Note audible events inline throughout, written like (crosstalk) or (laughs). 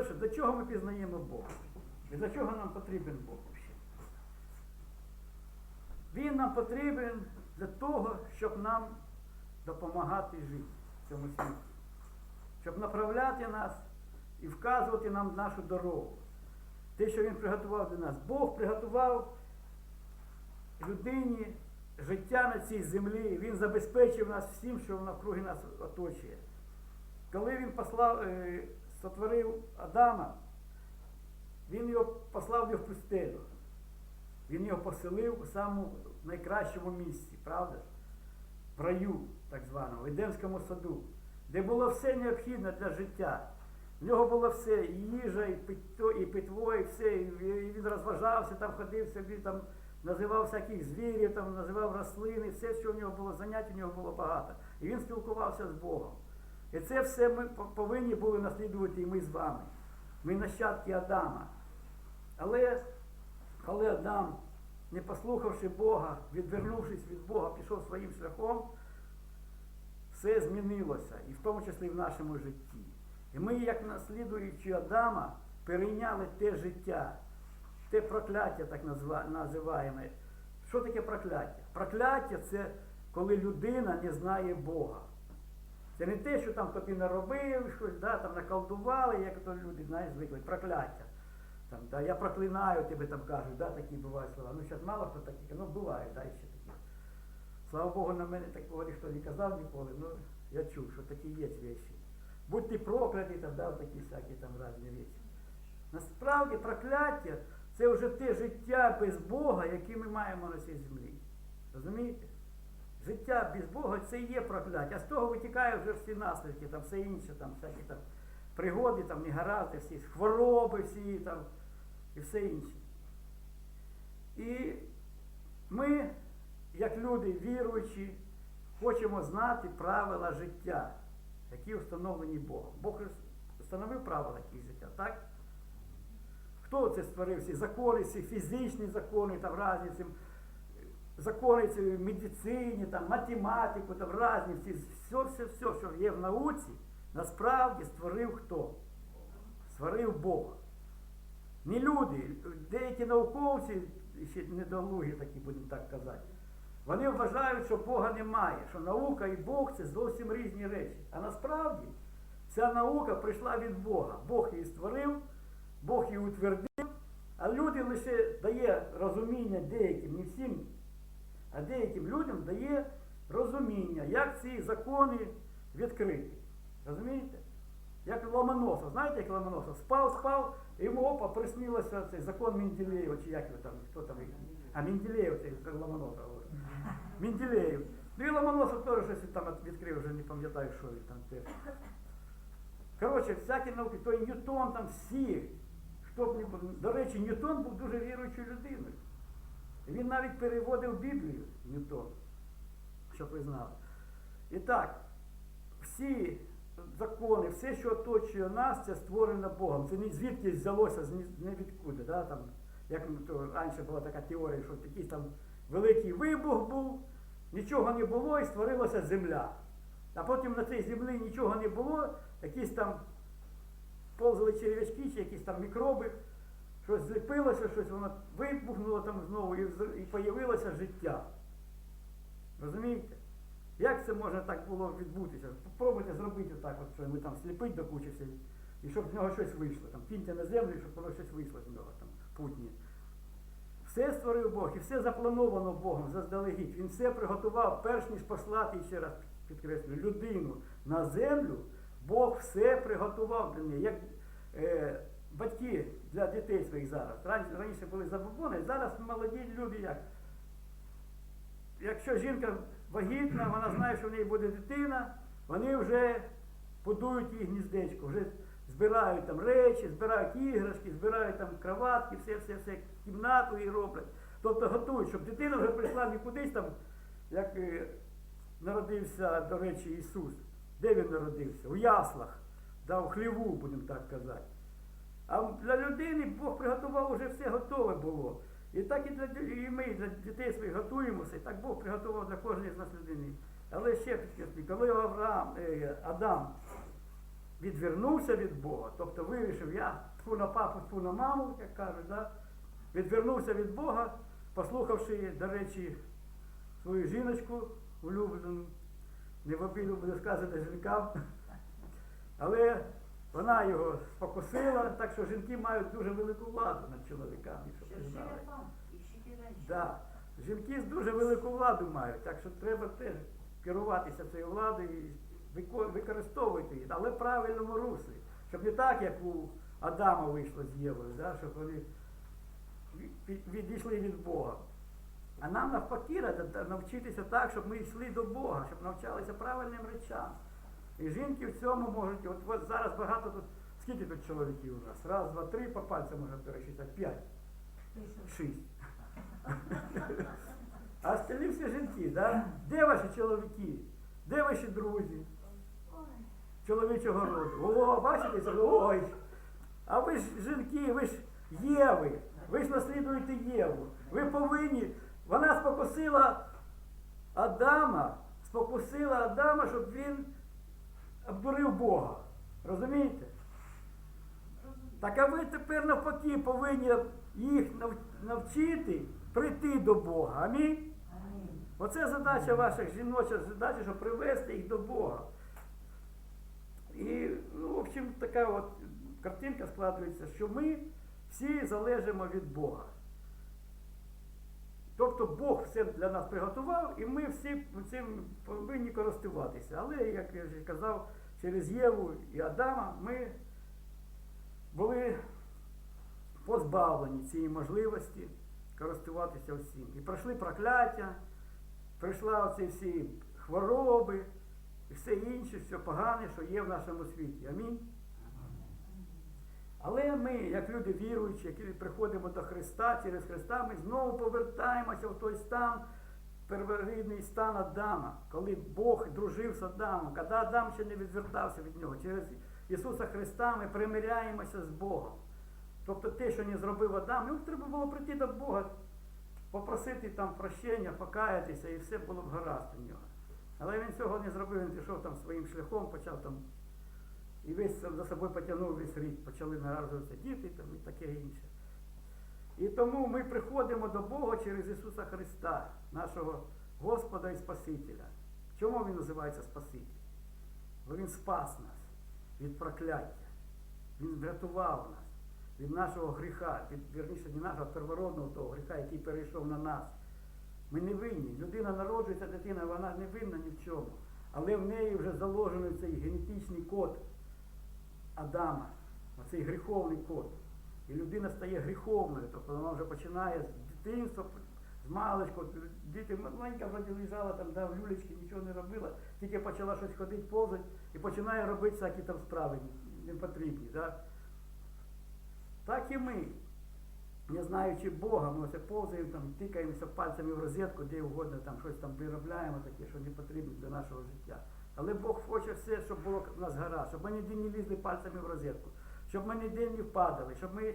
по-перше, до чого ми пізнаємо Бога? І для чого нам потрібен Бог взагалі? Він нам потрібен для того, щоб нам допомагати жити в цьому світі, щоб направляти нас і вказувати нам нашу дорогу. Те, що він приготував для нас. Бог приготував людині життя на цій землі. Він забезпечив нас всім, що навкруги нас оточує. Коли він послав, е, сотворив Адама, він його послав в пустелю. Він його поселив у самому найкращому місці, правда? В раю, так званому, в Едемському саду, де було все необхідне для життя. В нього було все, і їжа, і питво, і питво, і все. І він розважався, там ходив собі, там називав всяких звірів, там називав рослини, все, що в нього було занять, у нього було багато. І він спілкувався з Богом. І це все ми повинні були наслідувати і ми з вами. Ми нащадки Адама. Але коли Адам, не послухавши Бога, відвернувшись від Бога, пішов своїм шляхом, все змінилося, і в тому числі в нашому житті. І ми, як наслідуючи Адама, перейняли те життя, те прокляття, так називаємо. Що таке прокляття? Прокляття це коли людина не знає Бога. Це не те, що там тобі наробив, щось, да, там наколдували, як то люди, знаєш, звикли, прокляття. Там, да, я проклинаю тебе, там кажуть, да, такі бувають слова. Ну, зараз мало хто такі, ну буває, да, ще такі. Слава Богу, на мене такого ніхто не казав ніколи, ну я чув, що такі є речі. Будь ти проклятий, там, да, такі всякі там різні речі. Насправді прокляття це вже те життя без Бога, яке ми маємо на цій землі. Розумієте? Життя без Бога це і є прокляття. А з того витікає вже всі наслідки, там все інше, там всякі там пригоди, там негаразди, всі хвороби всі там і все інше. І ми, як люди віруючі, хочемо знати правила життя, які встановлені Богом. Бог встановив правила яких життя, так? Хто це створив ці закони, ці фізичні закони, там разні ці закони в медицині, там, математику, там разні, всі, все, все, все, що є в науці, насправді створив хто? Створив Бог. Не люди, деякі науковці, ще недолугі такі, будемо так казати, вони вважають, що Бога немає, що наука і Бог це зовсім різні речі. А насправді ця наука прийшла від Бога. Бог її створив, Бог її утвердив, а люди лише дає розуміння деяким, не всім, а деяким людям дає розуміння, як ці закони відкриті. Розумієте? Як Ломоносов, знаєте, як Ломоносов? Спав, спав, і йому опа, приснилося цей закон Менделєєва, чи як його там, хто там, а Менделєєв, це як Ломоносов говорить. (laughs) Менделєєв. Ну і Ломоносов теж щось там відкрив, вже не пам'ятаю, що він там теж. Коротше, всякі науки, той Ньютон там всі, хто б не був. До речі, Ньютон був дуже віруючою людиною. Він навіть переводив Біблію Ньютон, щоб ви знали. І так, всі закони, все, що оточує нас, це створено Богом. Це не звідки взялося, не відкуди. Да? Там, як то раніше була така теорія, що якийсь там великий вибух був, нічого не було і створилася земля. А потім на цій землі нічого не було, якісь там повзали черв'ячки чи якісь там мікроби, щось зліпилося, щось воно вибухнуло там знову і, і появилося життя. Розумієте? Як це може так було відбутися? Попробуйте зробити так, от, що ми там сліпить до кучі всі, і щоб з нього щось вийшло. Там киньте на землю, щоб воно щось вийшло з нього, там, путнє. Все створив Бог і все заплановано Богом заздалегідь. Він все приготував, перш ніж послати, і ще раз підкреслю, людину на землю, Бог все приготував для неї. Як е, батьки для дітей своїх зараз. Раніше, були забобони, зараз молоді люди як? Якщо жінка вагітна, вона знає, що в неї буде дитина, вони вже будують їй гніздечко, вже збирають там речі, збирають іграшки, збирають там кроватки, все, все, все, кімнату їй роблять. Тобто готують, щоб дитина вже прийшла не кудись там, як е, народився, до речі, Ісус. Де він народився? У яслах, да, у хліву, будемо так казати. А для людини Бог приготував уже все готове було. І так і, для, і ми для дітей своїх готуємося, і так Бог приготував для кожної з нас людини. Але ще підкреслю, коли Авраам, е, Адам відвернувся від Бога, тобто вирішив, я тьфу на папу, тьфу на маму, як кажуть, да? відвернувся від Бога, послухавши, до речі, свою жіночку улюблену, не в обіду буде сказати жінкам, але вона його спокусила, так що жінки мають дуже велику владу над чоловіками, щоб ви знали. Да. Жінки дуже велику владу мають, так що треба теж керуватися цією владою і використовувати її, але в правильному руслі. Щоб не так, як у Адама вийшло з Євою, да? щоб вони від- від- відійшли від Бога. А нам навпаки навчитися так, щоб ми йшли до Бога, щоб навчалися правильним речам. І жінки в цьому можуть, от, от зараз багато тут, скільки тут чоловіків у нас? Раз, два, три, по пальцям можна пересчитати, п'ять, шість. А остальні всі жінки, да? Де ваші чоловіки? Де ваші друзі? Чоловічого роду. О, бачите, ой. А ви ж жінки, ви ж Єви, ви ж наслідуєте Єву. Ви повинні. Вона спокусила Адама, спокусила Адама, щоб він обдурив Бога. Розумієте? Так а ви тепер навпаки повинні їх навчити прийти до Бога. Амінь. Аминь. Оце задача ваша жіноча задача, щоб привести їх до Бога. І, ну, в общем, така от картинка складується, що ми всі залежимо від Бога. Тобто Бог все для нас приготував, і ми всі цим повинні користуватися. Але, як я вже казав, через Єву і Адама ми були позбавлені цієї можливості користуватися всім. І пройшли прокляття, прийшла оці всі хвороби і все інше, все погане, що є в нашому світі. Амінь. Але ми, як люди віруючі, які приходимо до Христа, через Христа, ми знову повертаємося в той стан, перворідний стан Адама, коли Бог дружив з Адамом, коли Адам ще не відвертався від нього. Через Ісуса Христа ми примиряємося з Богом. Тобто те, що не зробив Адам, йому треба було прийти до Бога, попросити там прощення, покаятися, і все було б гаразд у нього. Але він цього не зробив, він пішов там своїм шляхом, почав там і весь за собою потягнув весь рід, почали народжуватися діти там, і таке інше. І тому ми приходимо до Бога через Ісуса Христа, нашого Господа і Спасителя. Чому Він називається Спаситель? Бо Він спас нас від прокляття. Він врятував нас від нашого гріха, від, вірніше, не нашого первородного того гріха, який перейшов на нас. Ми не винні. Людина народжується, дитина, вона не винна ні в чому. Але в неї вже заложений цей генетичний код Адама, оцей гріховний код. І людина стає гріховною, тобто вона вже починає з дитинства, з маличку, діти маленька вроді лежала там, да, в люлечки, нічого не робила, тільки почала щось ходити, повзати і починає робити всякі там справи непотрібні. Да? Так і ми, не знаючи Бога, ми оце повзаємо, там, тикаємося пальцями в розетку, де угодно, там щось там виробляємо таке, що не потрібно для нашого життя. Але Бог хоче все, щоб було в нас гаразд, щоб ми ніде не лізли пальцями в розетку, щоб ми ніде не впадали, щоб ми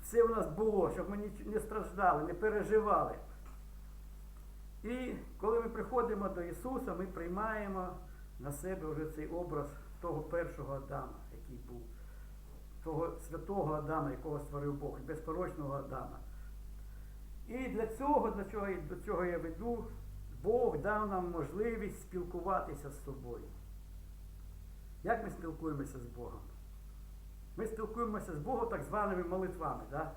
все у нас було, щоб ми не страждали, не переживали. І коли ми приходимо до Ісуса, ми приймаємо на себе вже цей образ того першого Адама, який був, того святого Адама, якого створив Бог, безпорочного Адама. І для цього, для чого, до чого я веду, Бог дав нам можливість спілкуватися з собою. Як ми спілкуємося з Богом? Ми спілкуємося з Богом так званими молитвами. Да?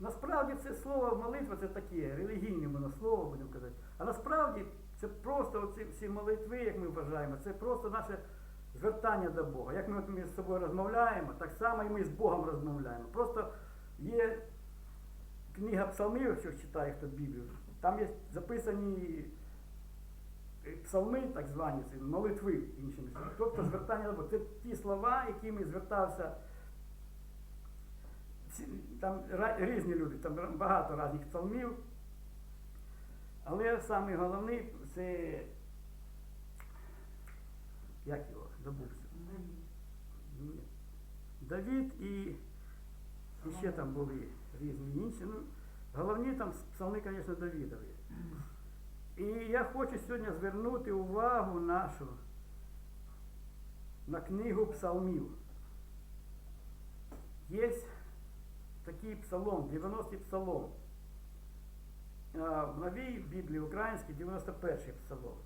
Насправді це слово молитва це таке релігійне воно слово, будемо казати. А насправді це просто оці всі молитви, як ми вважаємо, це просто наше звертання до Бога. Як ми між собою розмовляємо, так само і ми з Богом розмовляємо. Просто є книга псалмів, якщо читає хто Біблію, там є записані псалми, так звані, це молитви, іншими словами. Тобто звертання до Бога. Це ті слова, якими звертався там різні люди, там багато різних псалмів. Але самий головний це як його забувся. Давід і, і ще там були різні інші. Ну, головні там псалми, звісно, Давідові. І я хочу сьогодні звернути увагу нашу на книгу псалмів. Є такий псалом, 90-й псалом. В новій Біблії українській 91-й псалом.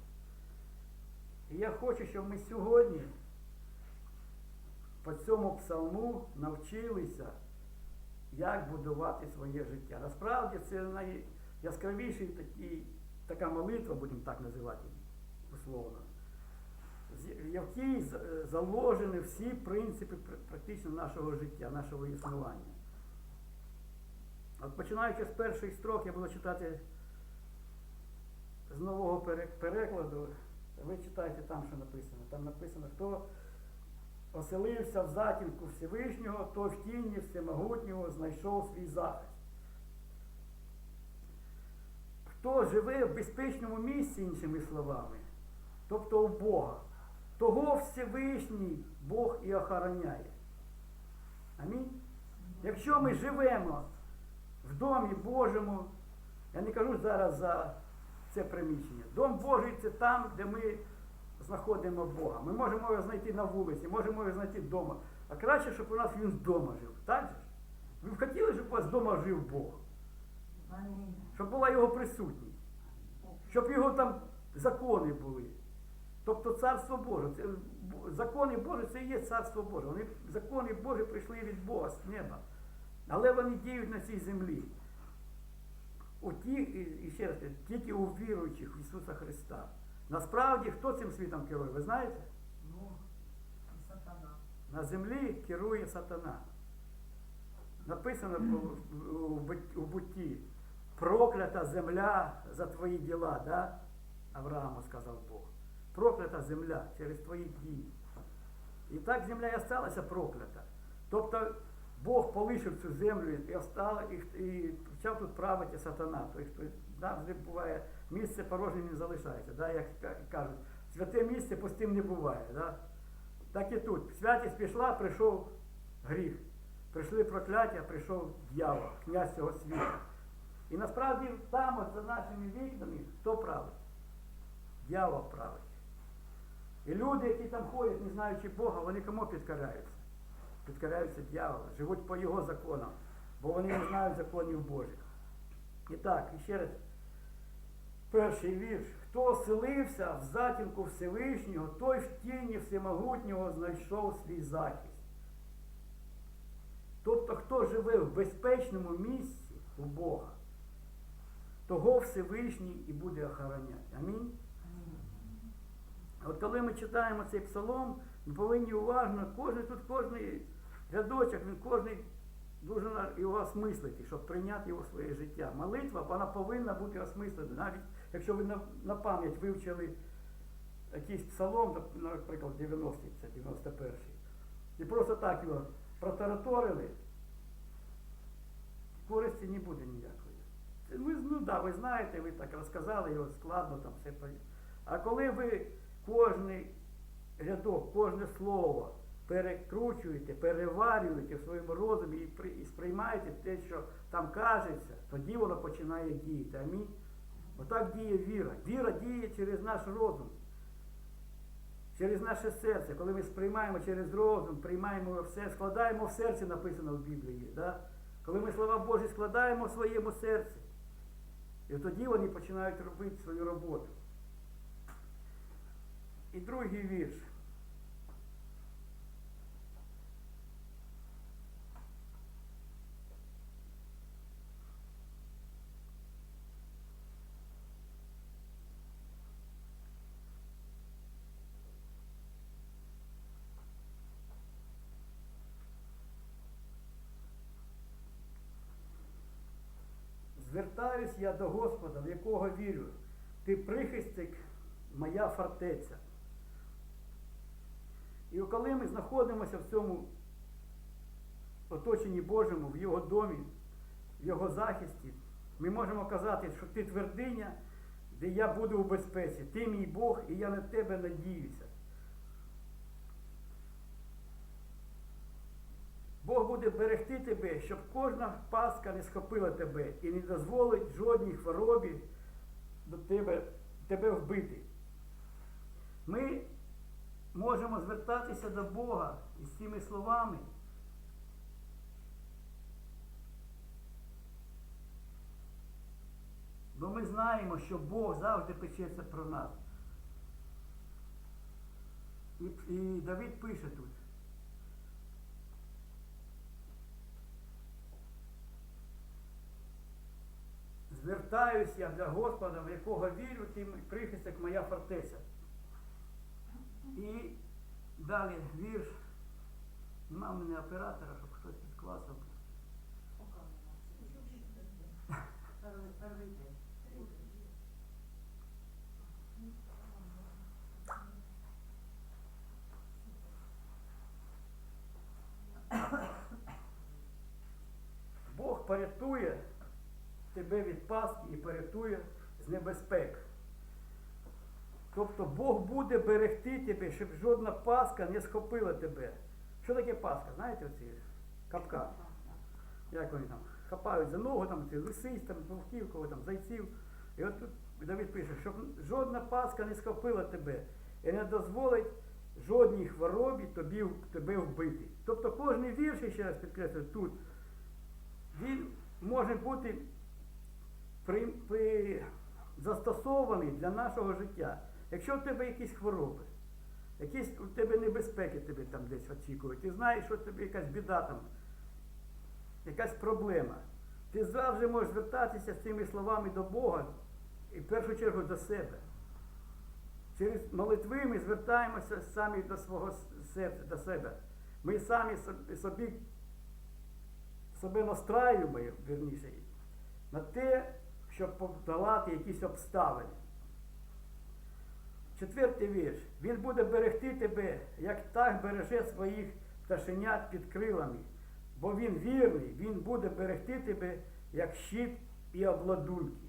І я хочу, щоб ми сьогодні по цьому псалму навчилися, як будувати своє життя. Насправді це найяскравіший такий, така молитва, будемо так називати условно, в якій заложені всі принципи практично нашого життя, нашого існування. От починаючи з перших строк, я буду читати з нового перекладу. Ви читайте там, що написано. Там написано, хто оселився в затінку Всевишнього, той в тіні всемогутнього знайшов свій захист. Хто живе в безпечному місці, іншими словами, тобто у Бога, того Всевишній Бог і охороняє. Амінь. Якщо ми живемо в домі Божому, я не кажу зараз за це приміщення. Дом Божий це там, де ми знаходимо Бога. Ми можемо його знайти на вулиці, можемо його знайти вдома. А краще, щоб у нас він вдома жив. Так же? Ви б хотіли, щоб у вас вдома жив Бог? Амінь. Щоб була його присутність, щоб його там закони були. Тобто царство Боже. Це, закони Божі це і є царство Боже. Вони, закони Божі прийшли від Бога з неба. Але вони діють на цій землі. У ті, і- ще раз, тільки у віруючих в Ісуса Христа. Насправді, хто цим світом керує, ви знаєте? Бог і сатана. На землі керує сатана. Написано у бутті, проклята земля за твої діла, да? Аврааму сказав Бог. Проклята земля через твої дії. І так земля і осталася проклята. Тобто Бог полишив цю землю і остала, і, і почав тут правити сатана. Тобто завжди буває, місце порожнім не залишається. Да? Як кажуть, святе місце пустим не буває. Да? Так і тут. Святість пішла, прийшов гріх. Прийшли прокляття, прийшов дьявол, князь цього світу. І насправді там, за нашими вікнами, хто править? Дьявол править. І люди, які там ходять, не знаючи Бога, вони кому підкоряються? Підкоряються дьяволу, живуть по його законам, бо вони не знають законів Божих. І так, і ще раз, перший вірш. Хто оселився в затінку Всевишнього, той в тіні всемогутнього знайшов свій захист. Тобто, хто живе в безпечному місці у Бога, того Всевишній і буде охороняти. Амінь. От коли ми читаємо цей псалом, ми повинні уважно, кожен тут кожний рядочок, він кожний дуже його осмислити, щоб прийняти його в своє життя. Молитва, вона повинна бути осмислена. Навіть якщо ви на, на пам'ять вивчили якийсь псалом, наприклад, 90-й, це 91-й, і просто так його протараторили, користі не буде ніякої. Ви, ну да, ви знаєте, ви так розказали його складно, там все. по- А коли ви кожний рядок, кожне слово перекручуєте, переварюєте в своєму розумі і, і сприймаєте те, що там кажеться, тоді воно починає діяти. Амінь. Отак діє віра. Віра діє через наш розум, через наше серце. Коли ми сприймаємо через розум, приймаємо все, складаємо в серці, написано в Біблії. Да? Коли ми слова Божі складаємо в своєму серці, і тоді вони починають робити свою роботу. І другий вірш. Звертаюсь я до Господа, в якого вірю. Ти прихистик, моя фортеця. І коли ми знаходимося в цьому оточенні Божому, в Його домі, в Його захисті, ми можемо казати, що ти твердиня, де я буду у безпеці. Ти мій Бог, і я на тебе надіюся. Бог буде берегти тебе, щоб кожна паска не схопила тебе і не дозволить жодній хворобі до тебе, тебе вбити. Ми можемо звертатися до Бога із цими словами. Бо ми знаємо, що Бог завжди печеться про нас. І, і Давид пише тут. Звертаюсь я для Господа, в якого вірю, тим прихисток моя фортеця. І далі вірш. Нема в мене оператора, щоб хтось підкласив. Бог порятує тебе від пастки і порятує з небезпек. Тобто Бог буде берегти тебе, щоб жодна паска не схопила тебе. Що таке паска? Знаєте оці капкан? Як вони там хапають за ногу, там ці лисиць, там вовків, кого там зайців. І от тут Давид пише, щоб жодна паска не схопила тебе і не дозволить жодній хворобі тобі, тебе вбити. Тобто кожний вірш, ще раз підкреслюю, тут, він може бути при, при, застосований для нашого життя. Якщо в тебе якісь хвороби, якісь у тебе небезпеки тебе там десь очікують, ти знаєш, що тебе якась біда там, якась проблема, ти завжди можеш звертатися з цими словами до Бога і в першу чергу до себе. Через молитви ми звертаємося самі до свого серця, до себе. Ми самі соб- собі себе настраюємо, верніше, на те, щоб подолати якісь обставини. Четвертий вірш. Він буде берегти тебе, як птах береже своїх пташенят під крилами. Бо він вірний, він буде берегти тебе, як щит і обладунки.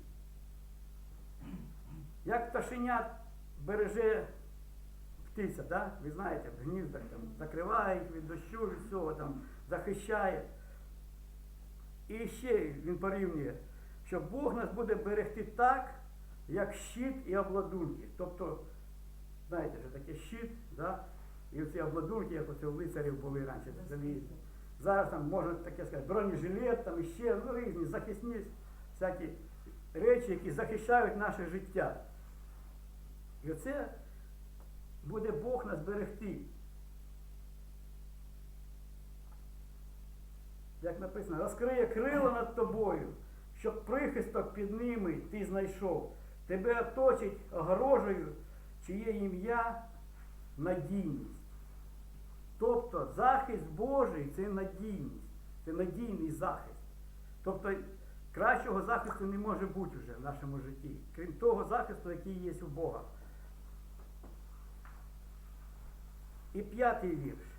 Як пташенят береже птиця, да? ви знаєте, в гніздах там, закриває їх від дощу, від всього там, захищає. І ще він порівнює, що Бог нас буде берегти так, як щит і обладунки. Тобто, знаєте, що таке щит, да? і оці обладунки, як у лицарів були раніше залізні. Зараз там можна таке сказати, бронежилет, там іще ну, різні захисні всякі речі, які захищають наше життя. І оце буде Бог нас берегти. Як написано, розкриє крила над тобою, щоб прихисток під ними ти знайшов. Тебе оточить огорожею, чиє ім'я надійність. Тобто захист Божий це надійність, це надійний захист. Тобто кращого захисту не може бути вже в нашому житті, крім того захисту, який є у Бога. І п'ятий вірш.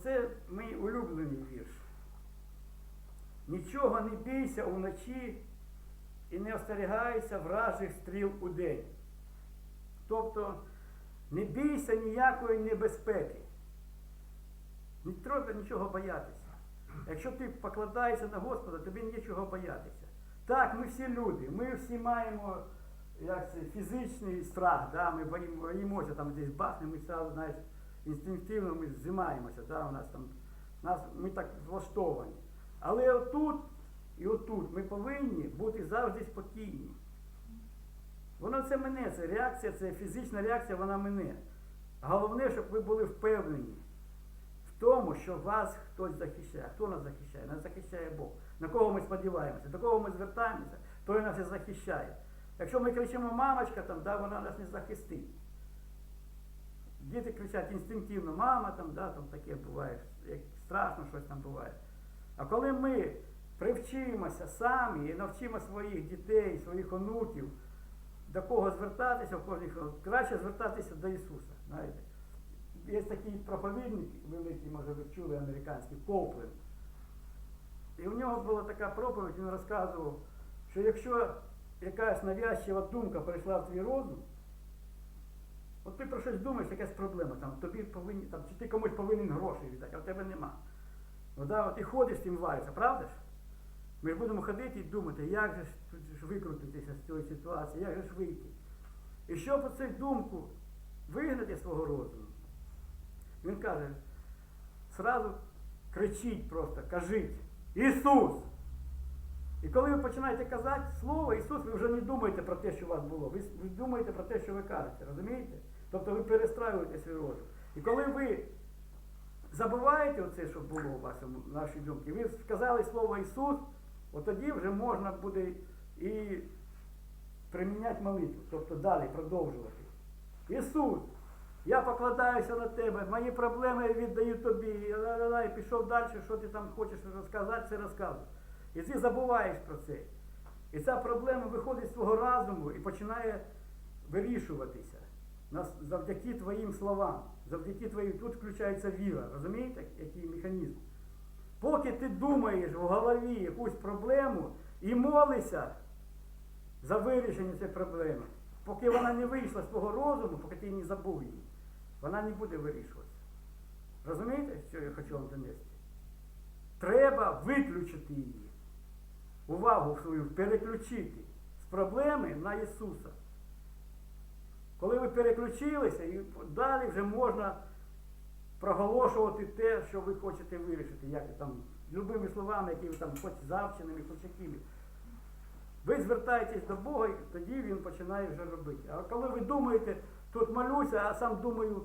Оце мій улюблений вірш. Нічого не бійся вночі і не остерігайся вражих стріл у день. Тобто не бійся ніякої небезпеки. Не треба нічого боятися. Якщо ти покладаєшся на Господа, тобі нічого боятися. Так, ми всі люди, ми всі маємо як це, фізичний страх, да? ми боїмо- боїмося, там десь бахнемо, ми сразу, знаєш, інстинктивно ми займаємося, да? у нас там, нас, ми так влаштовані. Але отут і отут ми повинні бути завжди спокійні. Воно це мене, це реакція, це фізична реакція, вона мене. Головне, щоб ви були впевнені в тому, що вас хтось захищає. Хто нас захищає? Нас захищає Бог. На кого ми сподіваємося, до кого ми звертаємося, той нас і захищає. Якщо ми кричимо мамочка, там, да, вона нас не захистить. Діти кричать інстинктивно, мама, там, да, там таке буває, як страшно щось там буває. А коли ми привчимося самі і навчимо своїх дітей, своїх онуків, до кого звертатися, в кожній краще звертатися до Ісуса. Знаєте. Є такий проповідник великий, може ви чули, американський, Коупленд. І у нього була така проповідь, він розказував, що якщо якась навязчива думка прийшла в твій розум, от ти про щось думаєш, якась проблема, там, тобі повинні, там, чи ти комусь повинен гроші віддати, а в тебе нема. Ну, да, от ти ходиш тим вариться, правда ж? Ми ж будемо ходити і думати, як же ж викрутитися з цієї ситуації, як же ж вийти. І щоб цю думку вигнати свого розуму, він каже, сразу кричіть просто, кажіть, Ісус! І коли ви починаєте казати слово Ісус, ви вже не думаєте про те, що у вас було. Ви, ви думаєте про те, що ви кажете, розумієте? Тобто ви перестраюєте свій розум. І коли ви забуваєте оце, що було у вашому в нашій думці, ви сказали слово Ісус, от тоді вже можна буде і приміняти молитву, тобто далі продовжувати. Ісус, я покладаюся на тебе, мої проблеми я віддаю тобі. І, пішов далі, що ти там хочеш розказати, це розказуй. І ти забуваєш про це. І ця проблема виходить з твого розуму і починає вирішуватися завдяки твоїм словам, завдяки твоїм. Тут включається віра. Розумієте, який механізм? Поки ти думаєш в голові якусь проблему і молишся за вирішення цієї проблеми, поки вона не вийшла з твого розуму, поки ти не забув її, вона не буде вирішуватися. Розумієте, що я хочу вам донести? Треба виключити її. Увагу свою переключити з проблеми на Ісуса. Коли ви переключилися, і далі вже можна проголошувати те, що ви хочете вирішити, як там, любими словами, які ви там, хоч завченими, хоч якими. Ви звертаєтесь до Бога, і тоді Він починає вже робити. А коли ви думаєте, тут молюся, а сам думаю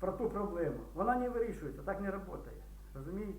про ту проблему, вона не вирішується, так не працює. Розумієте?